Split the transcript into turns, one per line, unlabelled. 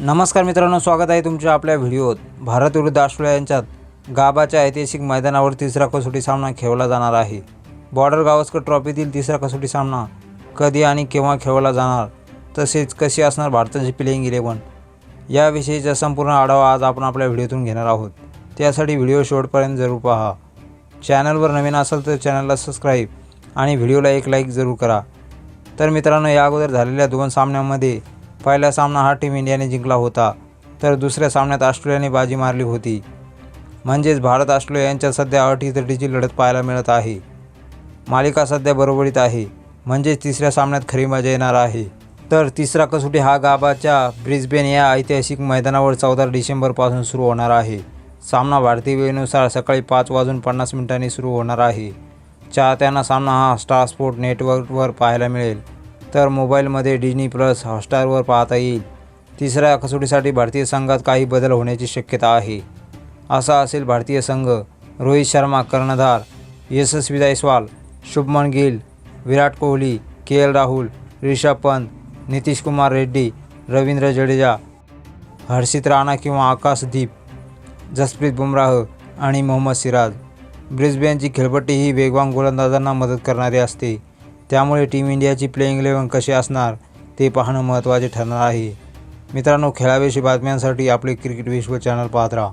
नमस्कार मित्रांनो स्वागत आहे तुमच्या आपल्या व्हिडिओत. भारत विरुद्ध ऑस्ट्रेलिया यांच्यात गाबाच्या ऐतिहासिक मैदानावर तिसरा कसोटी सामना खेळला जाणार आहे. बॉर्डर गावस्कर ट्रॉफीतील तिसरा कसोटी सामना कधी आणि केव्हा खेळवला जाणार तसेच कशी असणार भारताची प्लेइंग इलेवन याविषयीचा संपूर्ण आढावा आज आपण आपल्या व्हिडिओतून घेणार आहोत. त्यासाठी व्हिडिओ शेवटपर्यंत जरूर पहा. चॅनलवर नवीन असाल तर चॅनलला सबस्क्राईब आणि व्हिडिओला एक लाईक जरूर करा. तर मित्रांनो या अगोदर झालेल्या दोन सामन्यांमध्ये पहिला सामना हा टीम इंडियाने जिंकला होता तर दुसऱ्या सामन्यात ऑस्ट्रेलियाने बाजी मारली होती. म्हणजेच भारत ऑस्ट्रेलिया यांच्या सध्या अटीतटीची लढत पाहायला मिळत आहे. मालिका सध्या बरोबरीत आहे म्हणजेच तिसऱ्या सामन्यात खरी मजा येणार आहे. तर तिसरा कसोटी हा गाबाच्या ब्रिस्बेन या ऐतिहासिक मैदानावर चौदा डिसेंबरपासून सुरू होणार आहे. सामना भारतीय वेळेनुसार सकाळी पाच वाजून पन्नास मिनिटांनी सुरू होणार आहे. चाहत्यांना सामना हा स्टार स्पोर्ट नेटवर्कवर पाहायला मिळेल. तर मोबाईलमध्ये डिझनी प्लस हॉटस्टारवर पाहता येईल. तिसऱ्या कसोटीसाठी भारतीय संघात काही बदल होण्याची शक्यता आहे. असा असेल भारतीय संघ. रोहित शर्मा कर्णधार. यशस्वी जायस्वाल शुभमन गिल विराट कोहली के एल राहुल रिषभ पंत नितीश कुमार रेड्डी रवींद्र जडेजा हर्षित राणा किंवा आकाशदीप जसप्रीत बुमराह आणि मोहम्मद सिराज. ब्रिस्बेनची खेळपट्टी ही वेगवान गोलंदाजांना मदत करणारी असते. त्यामुळे टीम इंडियाची प्लेइंग इलेवन कशी असणार ते पाहणं महत्त्वाचे ठरणार आहे. मित्रांनो खेळाविषयी बातम्यांसाठी आपले क्रिकेट विश्व चॅनल पाहत राहा.